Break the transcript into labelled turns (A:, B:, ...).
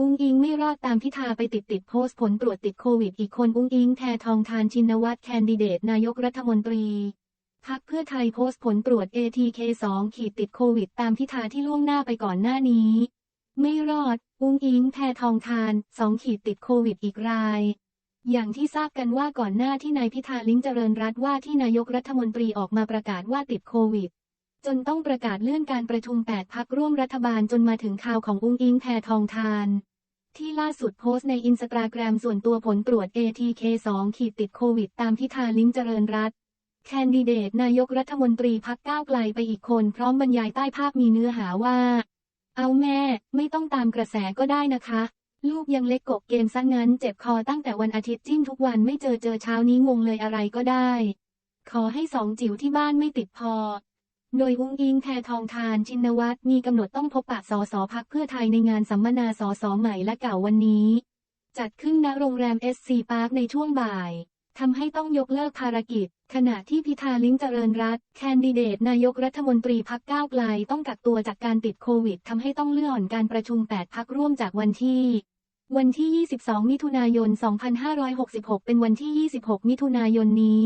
A: อุ้งอิงไม่รอดตามพิธาไปติดติดโพสต์ผลตรวจติดโควิดอีกคนอุ้งอิงแททองทานชินวัตรแคนดิเดตนายกรัฐมนตรีพักเพื่อไทยโพสต์ผลตรวจ ATK 2ขีดติดโควิดตามพิธาที่ล่วงหน้าไปก่อนหน้านี้ ไม่รอด อุ้งอิงแททองทานสองขีดติดโควิดอีกราย อย่างที่ทราบกันว่าก่อนหน้าที่นายพิธาลิ้งเจริญรัตว่าที่นายกรัฐมนตรีออกมาประกาศว่าติดโควิด จนต้องประกาศเลื่อนการประชุม 8 พักร่วมรัฐบาลจนมาถึงข่าวของอุ้งอิงแพทองทาน ที่ล่าสุดโพสต์ในอินสตาแกรมส่วนตัวผลตรวจ ATK 2ขีดติดโควิด ตามพิธาลิ้งเจริญรัตแคนดิเดตนายกรัฐมนตรีพักก้าวไกลไปอีกคนพร้อมบรรยายใต้ภาพมีเนื้อหาว่า เอาแม่ ไม่ต้องตามกระแสก็ได้นะคะ ลูกยังเล็กกบเกมซะงั้น เจ็บคอตั้งแต่วันอาทิตย์จิ้มทุกวันไม่เจอเจอเช้านี้งงเลยอะไรก็ได้ ขอให้สองจิ๋วที่บ้านไม่ติดพอ โดยอุ้งอิงแททองทานชินวัตรมีกำหนดต้องพบปะสสพักเพื่อไทยในงานสัมมนาสสใหม่และเก่าวันนี้ จัดขึ้นณโรงแรม SC Park ในช่วงบ่ายทำให้ต้องยกเลิกภารกิจ ขณะที่พิธาลิ้งเจริญรัตแคนดิเดตนายกรัฐมนตรีพักก้าวไกลต้องกักตัวจากการติดโควิดทำให้ต้องเลื่อนการประชุม 8 พักร่วมจากวันที่ วันที่ 22 มิถุนายน 2566 เป็นวันที่ 26 มิถุนายนนี้